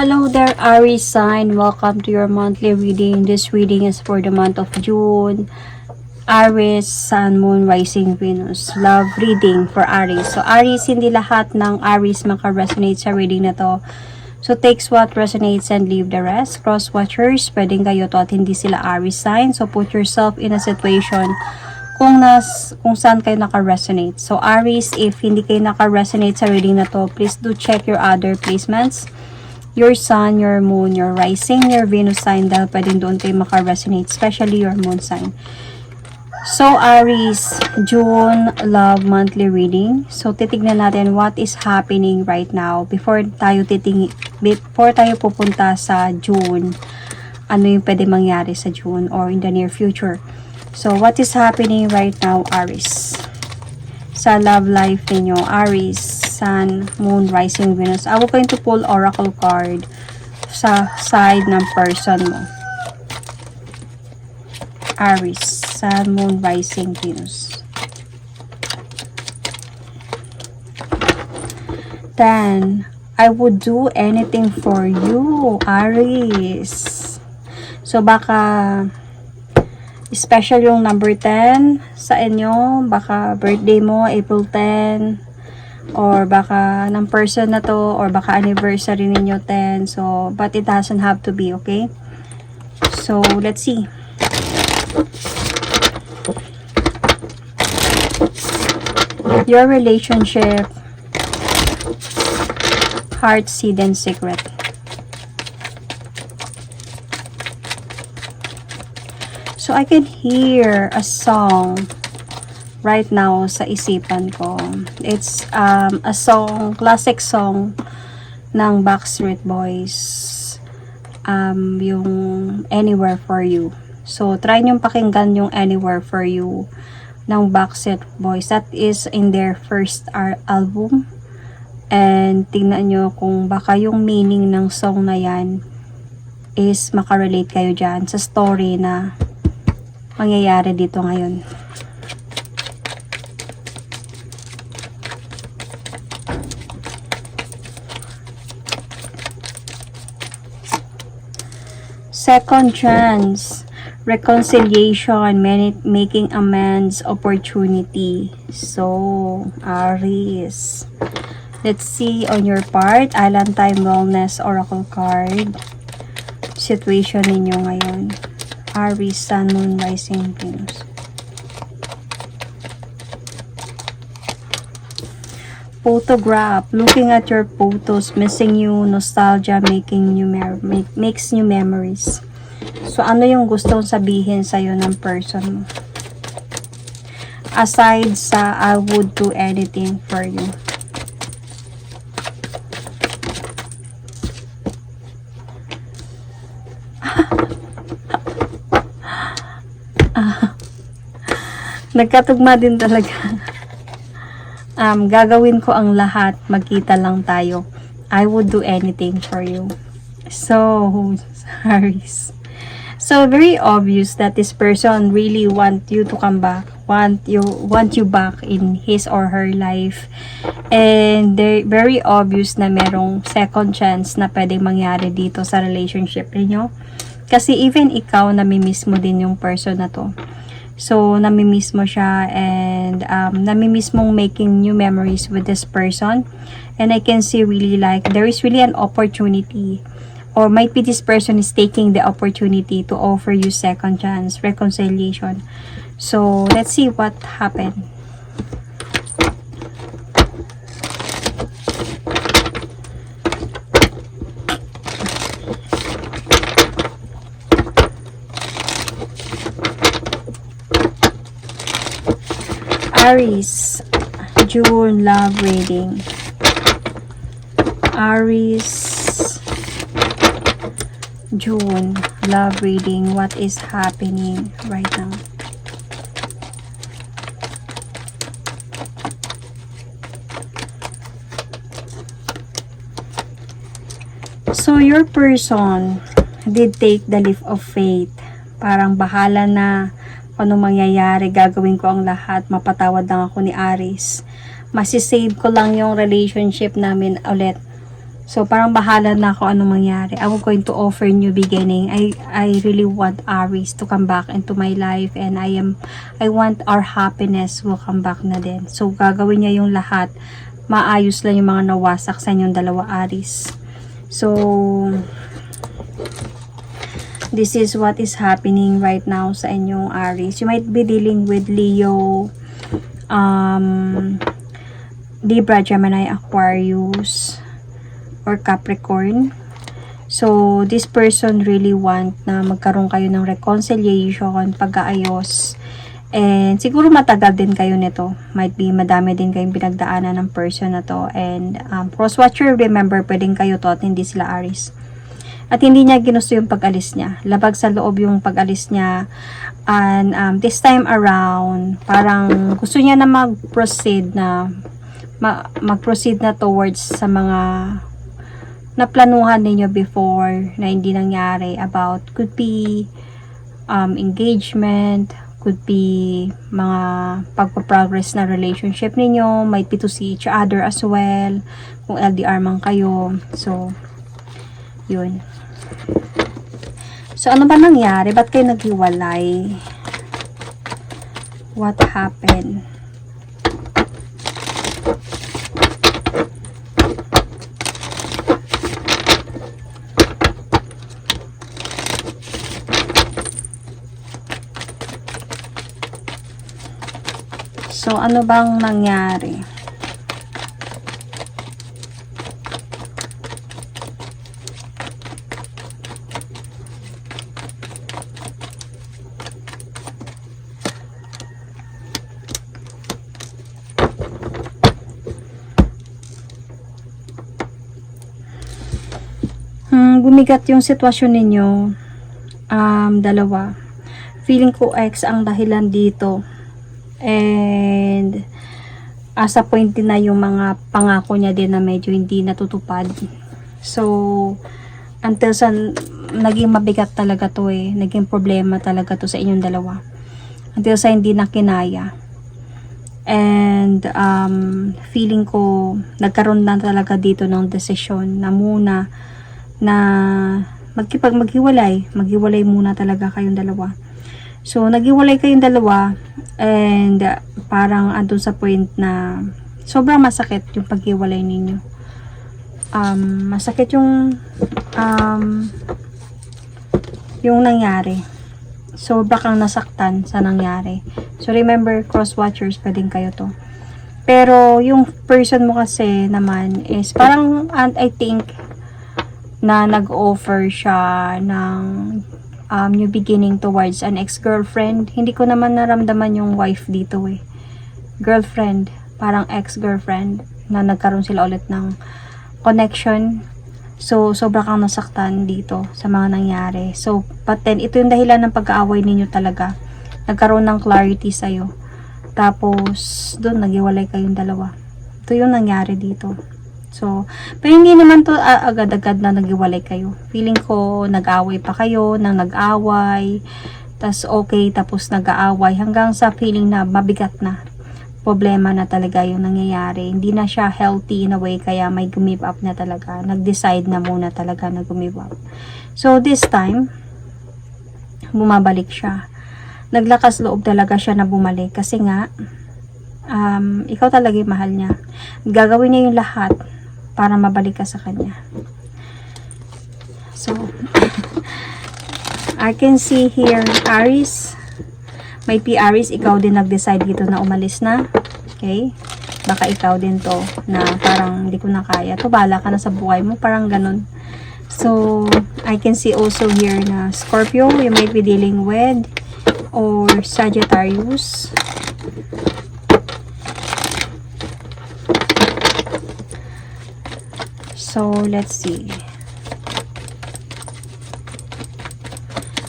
Hello there, Aries sign. Welcome to your monthly reading. This reading is for the month of June. Aries, Sun, Moon, Rising, Venus. Love reading for Aries. So, Aries, hindi lahat ng Aries makaresonate sa reading na to. So, takes what resonates and leave the rest. Cross watchers, pwedeng kayo to at hindi sila Aries sign. So, put yourself in a situation kung nas kung saan kayo naka-resonate. So, Aries, if hindi kayo naka-resonate sa reading na to, please do check your other placements your sun, your moon, your rising, your Venus sign dahil pwedeng doon kayo maka-resonate, especially your moon sign. So, Aries, June love monthly reading. So, titignan natin what is happening right now before tayo titing before tayo pupunta sa June. Ano yung pwede mangyari sa June or in the near future. So, what is happening right now, Aries? Sa love life ninyo, Aries, Sun, Moon, Rising, Venus. I will going to pull oracle card sa side ng person mo. Aries, Sun, Moon, Rising, Venus. Then, I would do anything for you, Aries. So, baka special yung number 10 sa inyo. Baka birthday mo, April 10. Or baka ng person na to. Or baka anniversary ninyo 10. So, but it doesn't have to be, okay? So, let's see. Your relationship. Heart, seed, and secret. So, I can hear a song right now sa isipan ko. It's um, a song, classic song ng Backstreet Boys. Um, yung Anywhere For You. So, try nyo pakinggan yung Anywhere For You ng Backstreet Boys. That is in their first album. And tingnan nyo kung baka yung meaning ng song na yan is makarelate kayo dyan sa story na mangyayari dito ngayon. Second chance, reconciliation, making amends, opportunity. So, Aries. Let's see on your part, Island Time Wellness Oracle card. Situation ninyo ngayon. Aries, Sun, Moon, Rising, Venus. Photograph. Looking at your photos, missing you, nostalgia, making you make, makes new memories. So, ano yung gustong sabihin sa'yo ng person mo? Aside sa, I would do anything for you. Nagkatugma din talaga. Um, gagawin ko ang lahat. Magkita lang tayo. I would do anything for you. So, sorry. So, very obvious that this person really want you to come back. Want you, want you back in his or her life. And they, very obvious na merong second chance na pwedeng mangyari dito sa relationship ninyo. Kasi even ikaw, namimiss mo din yung person na to. So, namimiss mo siya and um, namimiss mong making new memories with this person. And I can see really like there is really an opportunity or might be this person is taking the opportunity to offer you second chance, reconciliation. So, let's see what happened. Aries, June love reading. Aries, June love reading. What is happening right now? So, your person did take the leap of faith. Parang bahala na kung ano mangyayari, gagawin ko ang lahat, mapatawad lang ako ni Aris. Masisave ko lang yung relationship namin ulit. So, parang bahala na ako anong mangyari. I will going to offer new beginning. I, I really want Aries to come back into my life and I am, I want our happiness will come back na din. So, gagawin niya yung lahat. Maayos lang yung mga nawasak sa inyong dalawa, Aries. So, this is what is happening right now sa inyong Aries. You might be dealing with Leo, um, Libra, Gemini, Aquarius, or Capricorn. So, this person really want na magkaroon kayo ng reconciliation, pag-aayos. And siguro matagal din kayo nito. Might be madami din kayong pinagdaanan ng person na to. And um, cross-watcher, remember, pwedeng kayo to at hindi sila Aris. At hindi niya ginusto yung pag-alis niya. Labag sa loob yung pag-alis niya. And um, this time around, parang gusto niya na mag-proceed na ma- mag-proceed na towards sa mga naplanuhan ninyo before na hindi nangyari about could be um, engagement, could be mga pagpa-progress na relationship ninyo, might be to see each other as well, kung LDR man kayo. So, yun. So, ano ba nangyari? Ba't kayo naghiwalay? What happened? So, ano bang nangyari? Hmm, bumigat yung sitwasyon ninyo. Um, dalawa. Feeling ko ex ang dahilan dito. And as a point din na yung mga pangako niya din na medyo hindi natutupad. So, until sa naging mabigat talaga to eh. Naging problema talaga to sa inyong dalawa. Until sa hindi na kinaya. And um, feeling ko nagkaroon na talaga dito ng desisyon na muna na magkipag maghiwalay. Maghiwalay muna talaga kayong dalawa. So, naghiwalay kayong dalawa and uh, parang andun sa point na sobrang masakit yung paghiwalay ninyo. Um, masakit yung um, yung nangyari. Sobra kang nasaktan sa nangyari. So, remember, cross-watchers, pwedeng kayo to. Pero, yung person mo kasi naman is parang, and I think, na nag-offer siya ng um, new beginning towards an ex-girlfriend. Hindi ko naman naramdaman yung wife dito eh. Girlfriend, parang ex-girlfriend na nagkaroon sila ulit ng connection. So, sobra kang nasaktan dito sa mga nangyari. So, then, ito yung dahilan ng pag-aaway ninyo talaga. Nagkaroon ng clarity sa'yo. Tapos, doon, nagiwalay kayong dalawa. Ito yung nangyari dito. So, pero hindi naman to ah, agad-agad na nagiwalay kayo. Feeling ko, nag-away pa kayo, nang nag-away, tas okay, tapos nag-aaway, hanggang sa feeling na mabigat na. Problema na talaga yung nangyayari. Hindi na siya healthy in a way, kaya may give up na talaga. Nag-decide na muna talaga na give up. So, this time, bumabalik siya. Naglakas loob talaga siya na bumalik kasi nga, um, ikaw talaga yung mahal niya. Gagawin niya yung lahat para mabalik ka sa kanya. So, I can see here, Aries. May P Aries, ikaw din nag-decide dito na umalis na. Okay? Baka ikaw din to na parang hindi ko na kaya. To, bala ka na sa buhay mo. Parang ganun. So, I can see also here na Scorpio, you might be dealing with or Sagittarius. So, let's see.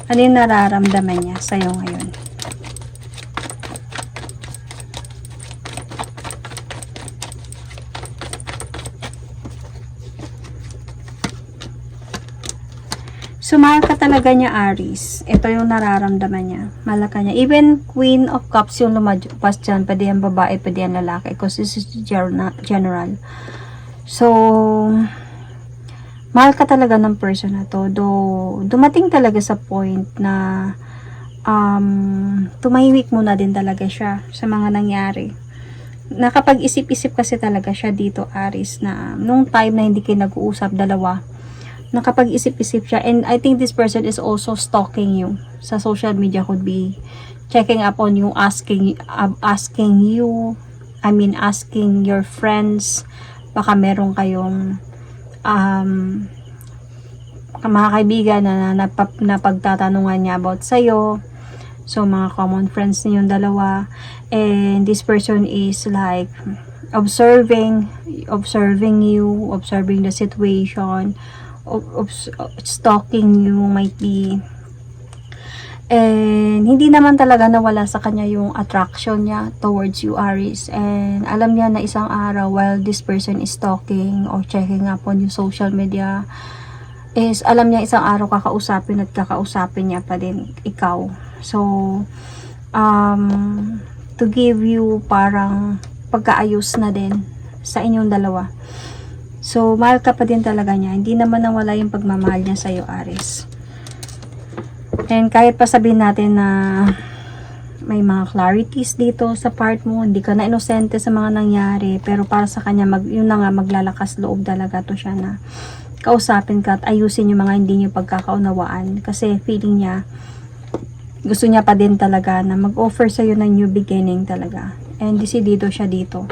Ano yung nararamdaman niya sa'yo ngayon? So, ka talaga niya, Aries. Ito yung nararamdaman niya. Mahal ka niya. Even Queen of Cups yung lumagpas dyan. Pwede yan babae, pwede yan lalaki. Because this is general. So, mahal ka talaga ng person na to. Though, dumating talaga sa point na um, tumahimik muna din talaga siya sa mga nangyari. Nakapag-isip-isip kasi talaga siya dito, Aris, na nung time na hindi kayo nag-uusap dalawa, nakapag-isip-isip siya. And I think this person is also stalking you sa social media could be checking up on you, asking, uh, asking you, I mean, asking your friends, baka meron kayong um, mga kaibigan na, na, napap- napagtatanungan niya about sa'yo. So, mga common friends ninyong dalawa. And this person is like observing, observing you, observing the situation, ob- stalking you might be. And hindi naman talaga nawala sa kanya yung attraction niya towards you, Aris. And alam niya na isang araw while this person is talking or checking up on your social media, is alam niya isang araw kakausapin at kakausapin niya pa din ikaw. So, um, to give you parang pagkaayos na din sa inyong dalawa. So, mahal ka pa din talaga niya. Hindi naman nawala yung pagmamahal niya sa'yo, Aris. And kahit pa sabihin natin na may mga clarities dito sa part mo, hindi ka na inosente sa mga nangyari, pero para sa kanya, mag, yun na nga, maglalakas loob talaga to siya na kausapin ka at ayusin yung mga hindi niyo pagkakaunawaan. Kasi feeling niya, gusto niya pa din talaga na mag-offer sa'yo ng new beginning talaga. And desidido siya dito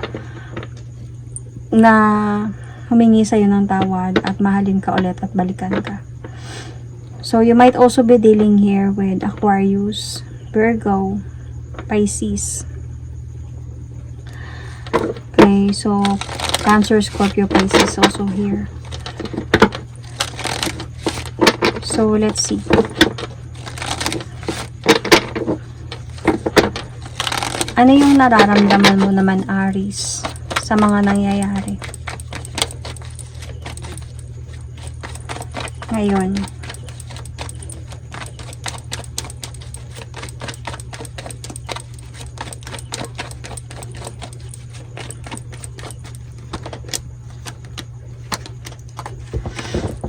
na humingi sa'yo ng tawad at mahalin ka ulit at balikan ka. So, you might also be dealing here with Aquarius, Virgo, Pisces. Okay, so Cancer, Scorpio, Pisces also here. So, let's see. Ano yung nararamdaman mo naman, Aries, sa mga nangyayari? Ngayon.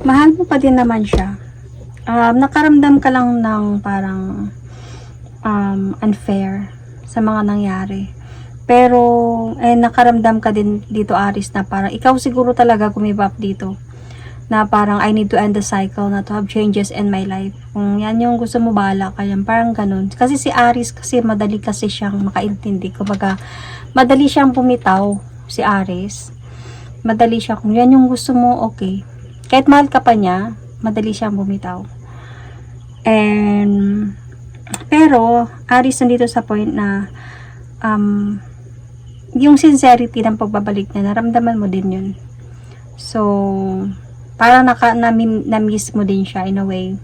Mahal mo pa din naman siya. Um, nakaramdam ka lang ng parang um, unfair sa mga nangyari. Pero, eh, nakaramdam ka din dito, Aris, na parang ikaw siguro talaga gumibap dito. Na parang I need to end the cycle na to have changes in my life. Kung yan yung gusto mo, bala ka yan. Parang ganun. Kasi si Aris, kasi madali kasi siyang makaintindi. Kumbaga, madali siyang bumitaw, si Aris. Madali siya. Kung yan yung gusto mo, okay. Kahit mahal ka pa niya, madali siyang bumitaw. And, pero, Aris nandito sa point na, um, yung sincerity ng pagbabalik niya, naramdaman mo din yun. So, parang naka, nami, na-miss mo din siya in a way.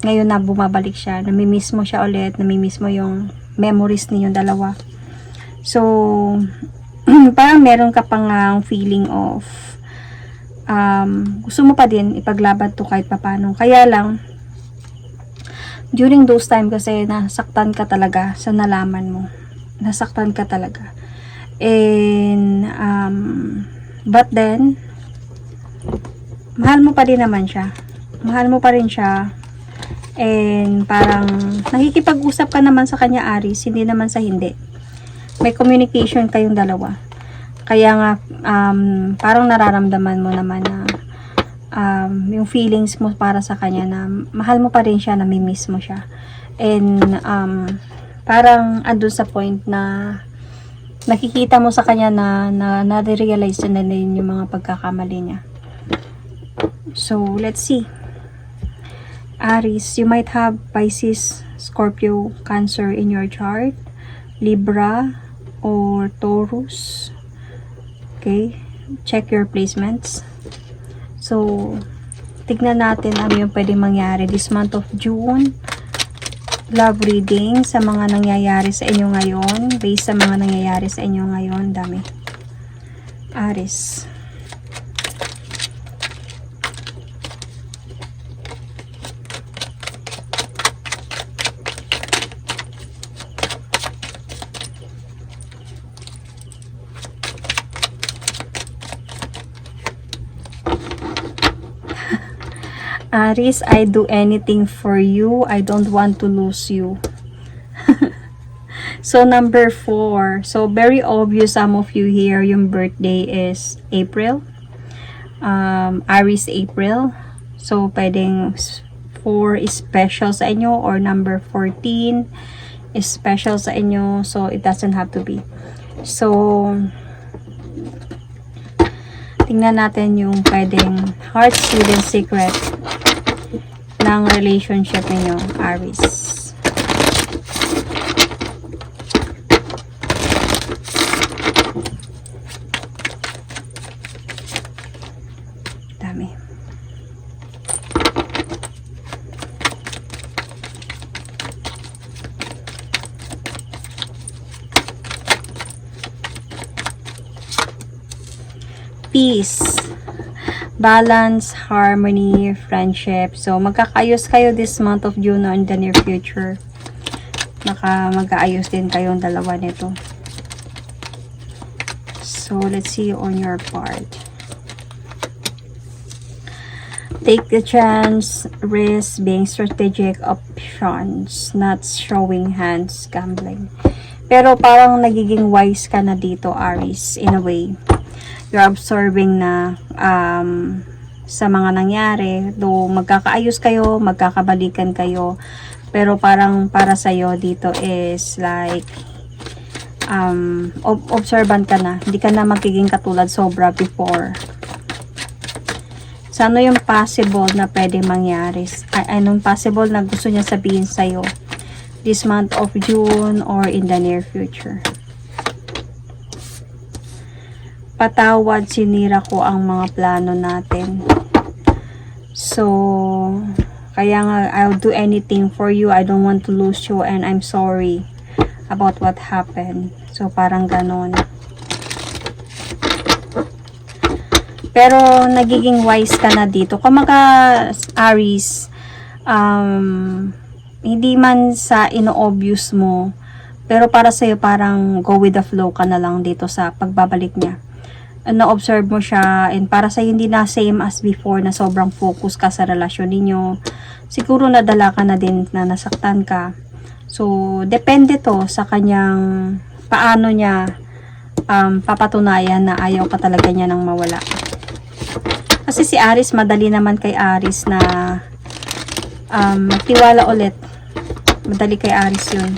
Ngayon na bumabalik siya, nami-miss mo siya ulit, nami-miss mo yung memories ninyong dalawa. So, parang meron ka pang feeling of um, gusto mo pa din ipaglaban to kahit papano. Kaya lang, during those time kasi nasaktan ka talaga sa nalaman mo. Nasaktan ka talaga. And, um, but then, mahal mo pa din naman siya. Mahal mo pa rin siya. And, parang, nakikipag-usap ka naman sa kanya, Aris, hindi naman sa hindi. May communication kayong dalawa. Kaya nga, um, parang nararamdaman mo naman na um, yung feelings mo para sa kanya na mahal mo pa rin siya, nami-miss mo siya. And, um, parang andun sa point na nakikita mo sa kanya na, na na-realize na din yung mga pagkakamali niya. So, let's see. Aries, you might have Pisces, Scorpio, Cancer in your chart, Libra, or Taurus. Okay? Check your placements. So, tignan natin ano yung pwede mangyari this month of June. Love reading sa mga nangyayari sa inyo ngayon. Based sa mga nangyayari sa inyo ngayon. Dami. Aris. Aris, I do anything for you. I don't want to lose you. so, number four. So, very obvious some of you here, yung birthday is April. Um, Aris, April. So, pwedeng 4 is special sa inyo or number 14 is special sa inyo. So, it doesn't have to be. So, tingnan natin yung pwedeng heart's hidden secret ng relationship ninyo, Aries. Dami. Peace balance, harmony, friendship. So, magkakaayos kayo this month of June or in the near future. Naka mag-aayos din kayong dalawa nito. So, let's see on your part. Take the chance, risk, being strategic options, not showing hands, gambling. Pero parang nagiging wise ka na dito, Aries, in a way you're absorbing na um, sa mga nangyari. Though magkakaayos kayo, magkakabalikan kayo. Pero parang para sa'yo dito is like um, ob- observant ka na. Hindi ka na magiging katulad sobra before. So, ano yung possible na pwede mangyari? Ay, anong possible na gusto niya sabihin sa'yo this month of June or in the near future? Patawad, sinira ko ang mga plano natin. So, kaya nga, I'll do anything for you. I don't want to lose you and I'm sorry about what happened. So, parang ganon. Pero, nagiging wise ka na dito. Kumaga, Aries, um, hindi man sa ino-obvious mo, pero para sa'yo, parang go with the flow ka na lang dito sa pagbabalik niya na-observe mo siya and para sa hindi na same as before na sobrang focus ka sa relasyon ninyo siguro nadala ka na din na nasaktan ka. So depende to sa kanyang paano niya um, papatunayan na ayaw ka talaga niya nang mawala. Kasi si Aris madali naman kay Aris na um, magtiwala ulit. Madali kay Aris yun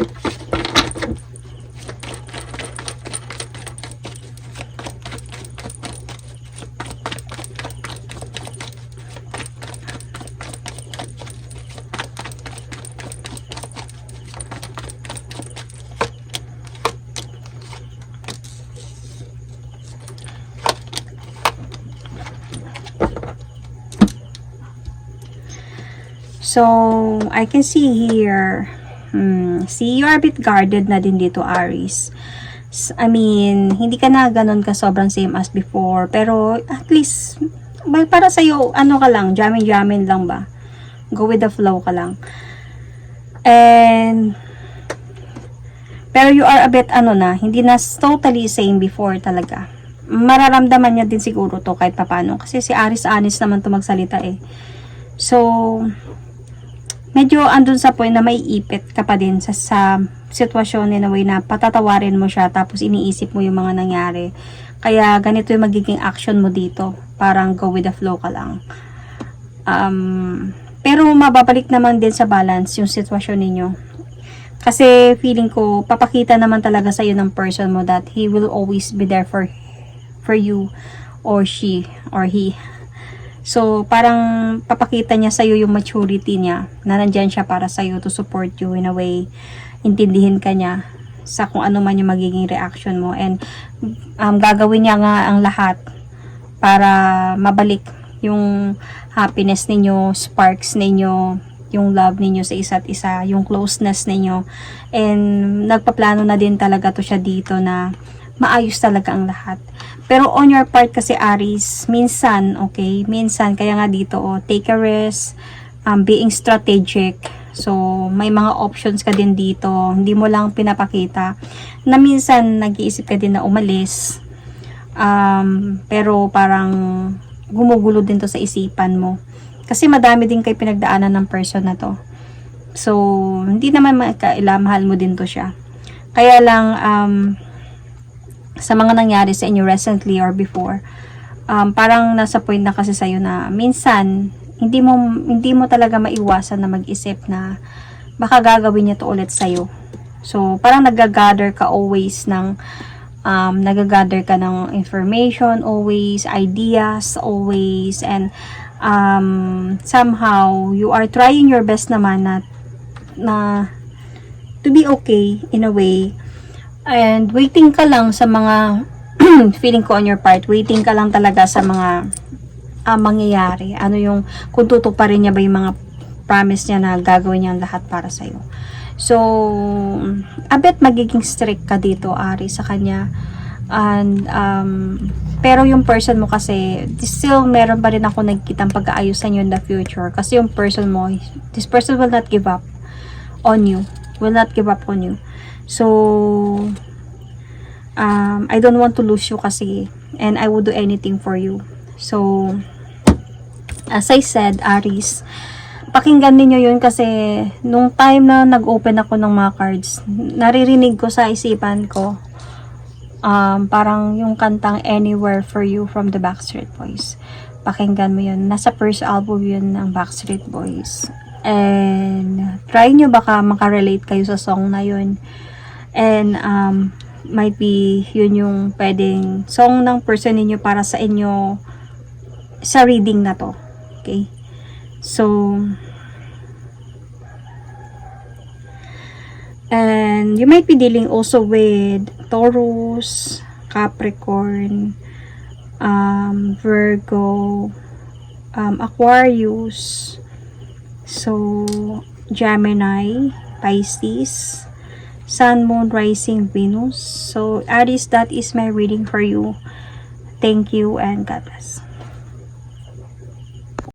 So, I can see here, hmm, see, you are a bit guarded na din dito, Aries. I mean, hindi ka na ganun ka sobrang same as before, pero at least, well, para sa'yo, ano ka lang, jamin-jamin lang ba? Go with the flow ka lang. And, pero you are a bit, ano na, hindi na totally same before talaga. Mararamdaman niya din siguro to kahit papano. Kasi si Aris Anis naman to magsalita eh. So, medyo andun sa point na may ipit ka pa din sa, sa sitwasyon in a way na patatawarin mo siya tapos iniisip mo yung mga nangyari. Kaya ganito yung magiging action mo dito. Parang go with the flow ka lang. Um, pero mababalik naman din sa balance yung sitwasyon ninyo. Kasi feeling ko, papakita naman talaga sa'yo ng person mo that he will always be there for for you or she or he. So, parang papakita niya sa'yo yung maturity niya na nandyan siya para sa'yo to support you in a way. Intindihin ka niya sa kung ano man yung magiging reaction mo. And um, gagawin niya nga ang lahat para mabalik yung happiness ninyo, sparks ninyo, yung love ninyo sa isa't isa, yung closeness ninyo. And nagpaplano na din talaga to siya dito na maayos talaga ang lahat. Pero on your part kasi Aris, minsan, okay, minsan, kaya nga dito, oh, take a risk, um, being strategic. So, may mga options ka din dito. Hindi mo lang pinapakita. Na minsan, nag-iisip ka din na umalis. Um, pero parang gumugulo din to sa isipan mo. Kasi madami din kay pinagdaanan ng person na to. So, hindi naman makaila, mahal mo din to siya. Kaya lang, um, sa mga nangyari sa inyo recently or before, um, parang nasa point na kasi sa'yo na minsan, hindi mo, hindi mo talaga maiwasan na mag-isip na baka gagawin niya to ulit sa'yo. So, parang nag-gather ka always ng um, nag-gather ka ng information, always, ideas, always, and um, somehow, you are trying your best naman na, na to be okay in a way. And waiting ka lang sa mga feeling ko on your part, waiting ka lang talaga sa mga ah, mangyayari. Ano yung, kung tutuparin niya ba yung mga promise niya na gagawin niya lahat para sa'yo. So, a bit magiging strict ka dito, Ari, sa kanya. And, um, pero yung person mo kasi, still meron pa rin ako nagkitang pag-aayos sa in the future. Kasi yung person mo, this person will not give up on you. Will not give up on you. So, um, I don't want to lose you kasi. And I will do anything for you. So, as I said, Aris, pakinggan ninyo yun kasi nung time na nag-open ako ng mga cards, naririnig ko sa isipan ko um, parang yung kantang Anywhere For You from the Backstreet Boys. Pakinggan mo yun. Nasa first album yun ng Backstreet Boys. And try nyo baka makarelate kayo sa song na yun. And um, might be yun yung pwedeng song ng person ninyo para sa inyo sa reading na to. Okay? So, and you might be dealing also with Taurus, Capricorn, um, Virgo, um, Aquarius, so Gemini, Pisces, Sun, Moon, Rising, Venus. So, Aries, that is my reading for you. Thank you and God bless.